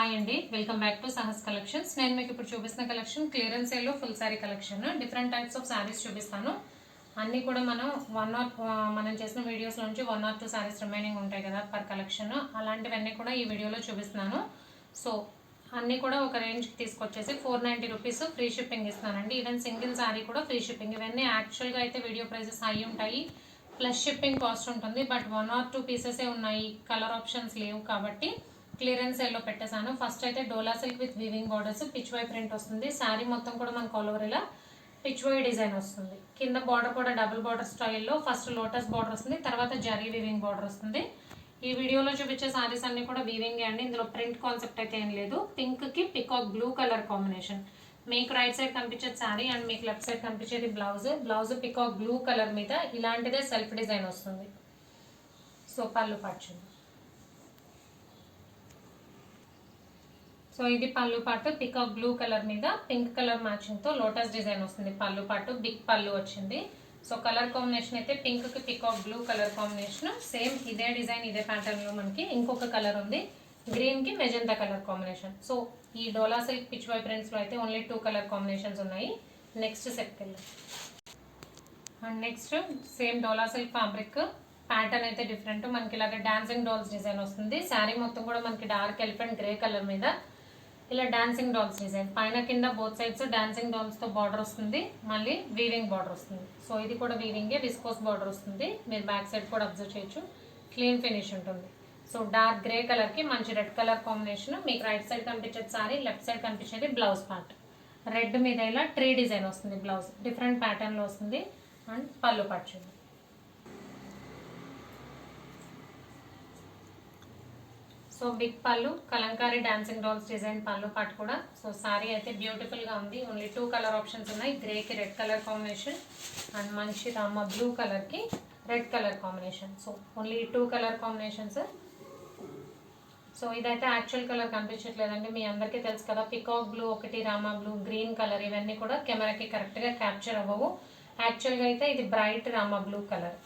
Hi అండి. Welcome back to Sahas collections నేను మీకు ఇప్పుడు చూపిస్తున్న కలెక్షన్ క్లియరెన్స్ సేల్లో full sari collection different types of saris చూపిస్తాను. అన్నీ కూడా మనం వన్ ఆర్ మనం చేసిన వీడియోస్ నుంచి one or two saris remaining ఉంటాయి కదా పర్ కలెక్షన్ అలాంటివన్నీ కూడా ఈ వీడియోలో చూపిస్తున్నాను. సో అన్నీ కూడా ఒక రేంజ్కి తీసుకొచ్చేసి four ninety rupees free shipping ఇస్తున్నానండి. Even single sari కూడా ఫ్రీ షిప్పింగ్ ఇవన్నీ యాక్చువల్గా అయితే వీడియో ప్రైజెస్ హై ఉంటాయి. ప్లస్ షిప్పింగ్ కాస్ట్ ఉంటుంది. బట్ వన్ ఆర్ టూ పీసెసే ఉన్నాయి. కలర్ ఆప్షన్స్ లేవు కాబట్టి క్లియరెన్స్ సేల్లో పెట్టేశాను. ఫస్ట్ అయితే dola silk with weaving borders pichwai print వస్తుంది. శారీ మొత్తం కూడా మనకు ఆల్ ఓవర్ ఇలా పిచ్ వై డిజైన్ వస్తుంది. కింద బార్డర్ కూడా డబుల్ బార్డర్ స్టైల్లో ఫస్ట్ లోటస్ బార్డర్ వస్తుంది. తర్వాత జరీ వీవింగ్ బార్డర్ వస్తుంది. ఈ వీడియోలో చూపించే సారీస్ అన్నీ కూడా వీవింగే అండి. ఇందులో ప్రింట్ కాన్సెప్ట్ అయితే ఏం లేదు. పింక్కి పికాక్ బ్లూ కలర్ కాంబినేషన్ మీకు రైట్ సైడ్ కనిపించేది శారీ అండ్ మీకు లెఫ్ట్ సైడ్ కనిపించేది blouse blouse peacock blue colour మీద ఇలాంటిదే సెల్ఫ్ డిజైన్ వస్తుంది. సో పళ్ళు పచ్చింది సో ఇది పళ్ళు పాటు పికాక్ బ్లూ కలర్ మీద పింక్ కలర్ మ్యాచింగ్తో లోటస్ డిజైన్ వస్తుంది. పళ్ళు పాటు బిగ్ పళ్ళు వచ్చింది. సో కలర్ కాంబినేషన్ అయితే పింక్కి peacock blue colour combination same ఇదే డిజైన్ ఇదే ప్యాటర్న్లో మనకి ఇంకొక కలర్ ఉంది. గ్రీన్కి మెజంతా కలర్ కాంబినేషన్ సో ఈ డోలా సిల్క్ పిచ్ వై ప్రింట్స్లో అయితే ఓన్లీ టూ కలర్ కాంబినేషన్స్ ఉన్నాయి. నెక్స్ట్ సెట్ వెళ్ళాం and next same dola silk fabric pattern అయితే డిఫరెంట్ మనకి ఇలాగ డాన్సింగ్ డోల్స్ డిజైన్ వస్తుంది. శారీ మొత్తం కూడా మనకి డార్క్ ఎలిఫెంట్ గ్రే కలర్ మీద ఇలా డాన్సింగ్ డాల్స్ డిజైన్ పైన కింద బోత్ సైడ్స్ డాన్సింగ్ డాల్స్తో బార్డర్ వస్తుంది. మళ్ళీ వీవింగ్ బార్డర్ వస్తుంది. సో ఇది కూడా వీవింగే విస్కోస్ బార్డర్ వస్తుంది. మీరు బ్యాక్ సైడ్ కూడా అబ్జర్వ్ చేయొచ్చు. క్లీన్ ఫినిష్ ఉంటుంది. సో డార్క్ గ్రే కలర్కి మంచి రెడ్ కలర్ కాంబినేషన్ మీకు రైట్ సైడ్ కనిపించేది సారీ లెఫ్ట్ సైడ్ కనిపించేది బ్లౌజ్ పార్ట్ రెడ్ మీద ఇలా ట్రీ డిజైన్ వస్తుంది బ్లౌజ్ డిఫరెంట్ ప్యాటర్న్లో వస్తుంది. అండ్ పళ్ళు పచ్చింది సో బిగ్ పళ్ళు కలంకారీ డాన్సింగ్ డాల్స్ డిజైన్ పళ్ళు పాటు కూడా. సో సారీ అయితే బ్యూటిఫుల్గా ఉంది. ఓన్లీ టూ కలర్ ఆప్షన్స్ ఉన్నాయి. గ్రే కి రెడ్ కలర్ కాంబినేషన్ అండ్ మంచి రామ బ్లూ కలర్కి red colour combination so only two colour combinations so ఇదైతే యాక్చువల్ కలర్ కనిపించట్లేదండి. మీ అందరికీ తెలుసు కదా పికాక్ బ్లూ ఒకటి రామా బ్లూ గ్రీన్ కలర్ ఇవన్నీ కూడా కెమెరాకి కరెక్ట్గా క్యాప్చర్ అవ్వవు. యాక్చువల్గా అయితే ఇది bright Rama blue colour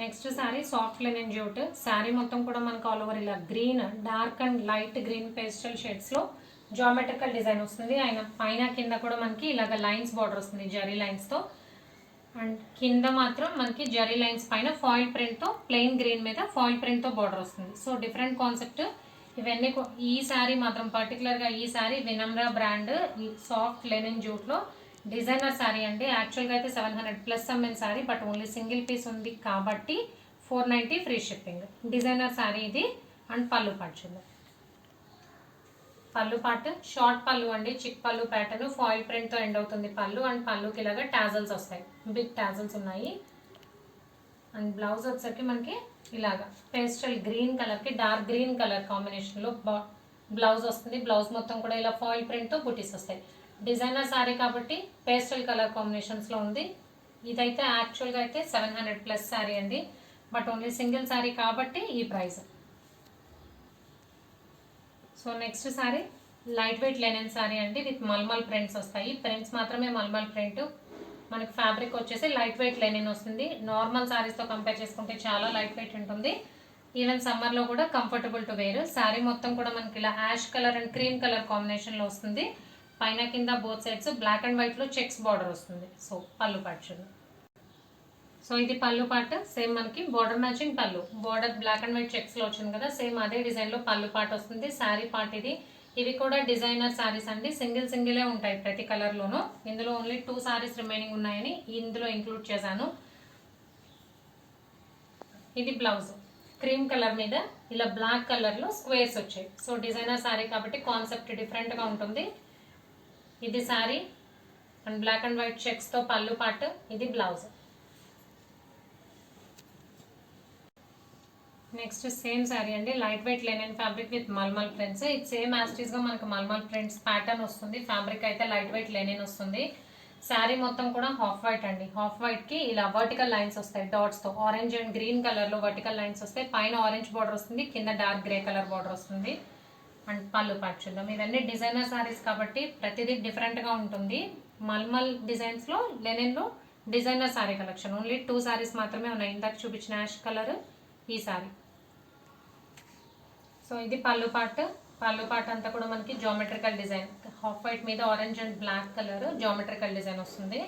next sari soft linen jute. Sari మొత్తం కూడా మనకు ఆల్ ఓవర్ ఇలా green dark and light green pastel షేడ్స్లో geometrical design వస్తుంది. ఆయన పైన కింద కూడా మనకి ఇలాగ లైన్స్ బార్డర్ వస్తుంది జరీ లైన్స్తో అండ్ కింద మాత్రం మనకి జరీ లైన్స్ పైన ఫాయిల్ ప్రింట్తో ప్లెయిన్ గ్రీన్ మీద ఫాయిల్ ప్రింట్తో బార్డర్ వస్తుంది. So different concept. ఇవన్నీ ఈ శారీ మాత్రం పర్టికులర్గా ఈ sari Vinamra brand soft linen జ్యూట్లో designer sari అండి. యాక్చువల్గా అయితే seven hundred plus MN sari but only single piece ఉంది కాబట్టి four ninety free shipping. Designer sari ఇది అండ్ పళ్ళు పడుచుంది పళ్ళు పాటు షార్ట్ పళ్ళు అండి చిక్ పళ్ళు ప్యాటర్న్ ఫాయిల్ ప్రింట్తో ఎండ్ అవుతుంది పళ్ళు అండ్ పళ్ళుకి ఇలాగా టాజల్స్ వస్తాయి. బిగ్ టాజల్స్ ఉన్నాయి. అండ్ బ్లౌజ్ వచ్చేసరికి మనకి ఇలాగా పేస్టల్ గ్రీన్ కలర్కి డార్క్ గ్రీన్ కలర్ కాంబినేషన్లో బ్లౌజ్ వస్తుంది. బ్లౌజ్ మొత్తం కూడా ఇలా ఫాయిల్ ప్రింట్తో బుటీస్ వస్తాయి. డిజైనర్ సారీ కాబట్టి పేస్టల్ కలర్ కాంబినేషన్స్లో ఉంది. ఇదైతే యాక్చువల్గా అయితే సెవెన్ హండ్రెడ్ ప్లస్ శారీ అండి. బట్ ఓన్లీ సింగిల్ శారీ కాబట్టి ఈ price. So next sari light weight linen sari అండి. విత్ మల్మల్ ప్రింట్స్ వస్తాయి. ప్రింట్స్ మాత్రమే మల్మల్ ప్రింట్. మనకి ఫ్యాబ్రిక్ వచ్చేసి లైట్ వెయిట్ లెనిన్ వస్తుంది. నార్మల్ శారీస్తో కంపేర్ చేసుకుంటే చాలా లైట్ వెయిట్ ఉంటుంది. ఈవెన్ సమ్మర్లో కూడా కంఫర్టబుల్ టు వేర్. శారీ మొత్తం కూడా మనకి ఇలా ash colour and cream colour కాంబినేషన్లో వస్తుంది. పైన కింద బోత్ సైడ్స్ బ్లాక్ అండ్ వైట్లో చెక్స్ బార్డర్ వస్తుంది. సో పళ్ళు పడుచుంది సో ఇది పళ్ళు పాట సేమ్ మనకి బార్డర్ మ్యాచింగ్ పళ్ళు. బార్డర్ బ్లాక్ అండ్ వైట్ చెక్స్లో వచ్చింది కదా సేమ్ అదే డిజైన్లో పళ్ళు పాట వస్తుంది. శారీ పాట ఇది. ఇవి కూడా డిజైనర్ శారీస్ అండి. సింగిల్ సింగిలే ఉంటాయి ప్రతి కలర్లోనూ. ఇందులో ఓన్లీ టూ శారీస్ రిమైనింగ్ ఉన్నాయని ఇందులో ఇంక్లూడ్ చేశాను. ఇది బ్లౌజ్. క్రీమ్ కలర్ మీద ఇలా బ్లాక్ కలర్లో స్క్వేర్స్ వచ్చాయి. సో డిజైనర్ శారీ కాబట్టి కాన్సెప్ట్ డిఫరెంట్గా ఉంటుంది. ఇది sari and black and white చెక్స్తో పళ్ళు పాటు ఇది బ్లౌజ్. నెక్స్ట్ సేమ్ సారీ అండి. Light weight linen fabric with malmal prints. ఇది సేమ్ యాస్టీస్గా మనకు మల్మల్ ప్రింట్స్ ప్యాటర్న్ వస్తుంది. ఫ్యాబ్రిక్ అయితే లైట్ వెయిట్ లెనిన్ వస్తుంది. శారీ మొత్తం కూడా హాఫ్ వైట్ అండి. హాఫ్ వైట్కి ఇలా వర్టికల్ లైన్స్ వస్తాయి డాట్స్తో. ఆరెంజ్ అండ్ గ్రీన్ కలర్లో వర్టికల్ లైన్స్ వస్తాయి. పైన ఆరెంజ్ బార్డర్ వస్తుంది. కింద డార్క్ గ్రే కలర్ బార్డర్ వస్తుంది. అండ్ పళ్ళు పచ్చుందాం ఇవన్నీ డిజైనర్ సారీస్ కాబట్టి ప్రతిదీ డిఫరెంట్గా ఉంటుంది. మల్మల్ డిజైన్స్లో లెనిన్లో designer sari collection. Only two saris మాత్రమే ఉన్నాయి. ఇందాక చూపించిన యాష్ కలర్ ఈ సారీ సో ఇది పళ్ళు పార్ట్. పళ్ళు పార్ట్ అంతా కూడా మనకి జామెట్రికల్ డిజైన్ హాఫ్ వైట్ మీద orange and black colour geometrical design వస్తుంది.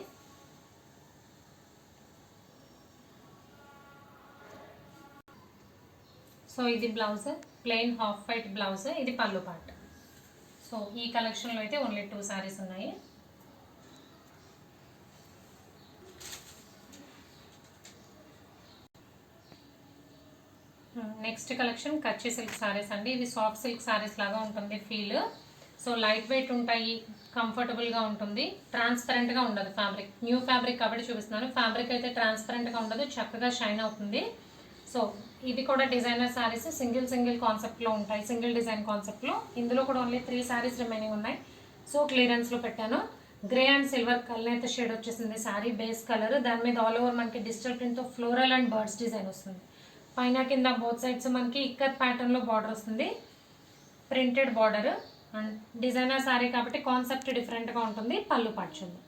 సో ఇది blouse plain half white blouse ఇది పళ్ళు పార్ట్ సో ఈ కలెక్షన్లో అయితే ఓన్లీ టూ శారీస్ ఉన్నాయి. Hmm, నెక్స్ట్ కలెక్షన్ కచ్చి సిల్క్ శారీస్ అండి. ఇది సాఫ్ట్ సిల్క్ సారీస్ లాగా ఉంటుంది ఫీల్ సో లైట్ వెయిట్ ఉంటాయి కంఫర్టబుల్గా ఉంటుంది. ట్రాన్స్పరెంట్గా ఉండదు ఫ్యాబ్రిక్ న్యూ ఫ్యాబ్రిక్ కాబట్టి చూపిస్తున్నాను. ఫ్యాబ్రిక్ అయితే ట్రాన్స్పరెంట్గా ఉండదు చక్కగా షైన్ అవుతుంది. సో ఇది కూడా డిజైనర్ శారీస్ సింగిల్ సింగిల్ కాన్సెప్ట్లో ఉంటాయి. సింగిల్ డిజైన్ కాన్సెప్ట్లో ఇందులో కూడా ఓన్లీ త్రీ శారీస్ రిమైనింగ్ ఉన్నాయి. సో క్లియరెన్స్లో పెట్టాను. గ్రే అండ్ సిల్వర్ కలర్ అయితే షేడ్ వచ్చేసింది సారీ బేస్ కలర్ దాని మీద ఆల్ ఓవర్ మనకి డిజిటల్ ప్రింట్తో ఫ్లోరల్ అండ్ బర్డ్స్ డిజైన్ వస్తుంది. పైన కింద బోత్ సైడ్స్ మనకి ఇక్కత్ ప్యాటర్న్లో బార్డర్ వస్తుంది. Printed border and designer sari కాబట్టి కాన్సెప్ట్ డిఫరెంట్గా ఉంటుంది. పళ్ళు పచ్చుంది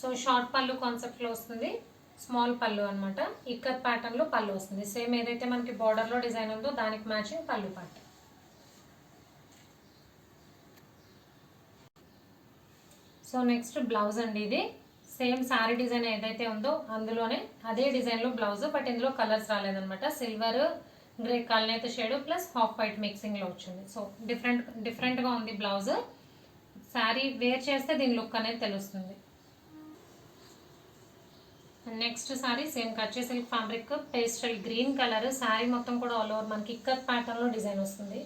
సో షార్ట్ పళ్ళు కాన్సెప్ట్లో వస్తుంది. స్మాల్ పళ్ళు అనమాట ఇక్కత్ ప్యాటర్న్లో పళ్ళు వస్తుంది. సేమ్ ఏదైతే మనకి బార్డర్లో డిజైన్ ఉందో దానికి మ్యాచింగ్ పళ్ళు పాట సో నెక్స్ట్ బ్లౌజ్ అండి ఇది. సేమ్ సారీ డిజైన్ ఏదైతే ఉందో అందులోనే అదే డిజైన్లో బ్లౌజ్ బట్ ఇందులో కలర్స్ రాలేదనమాట సిల్వర్ గ్రే కల్నేత షేడ్ ప్లస్ హాఫ్ వైట్ మిక్సింగ్లో వచ్చింది. సో డిఫరెంట్ డిఫరెంట్గా ఉంది బ్లౌజ్ శారీ వేర్ చేస్తే దీని లుక్ అనేది తెలుస్తుంది. Next sorry same Kachche silk fabric pastel green colour. Sari మొత్తం కూడా ఆల్ ఓవర్ మనకి ఇక్కత్ ప్యాటర్న్లో డిజైన్ వస్తుంది.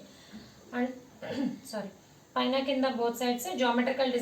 అండ్ సారీ పైన కింద బోత్ సైడ్స్ జామెట్రికల్ డిజైన్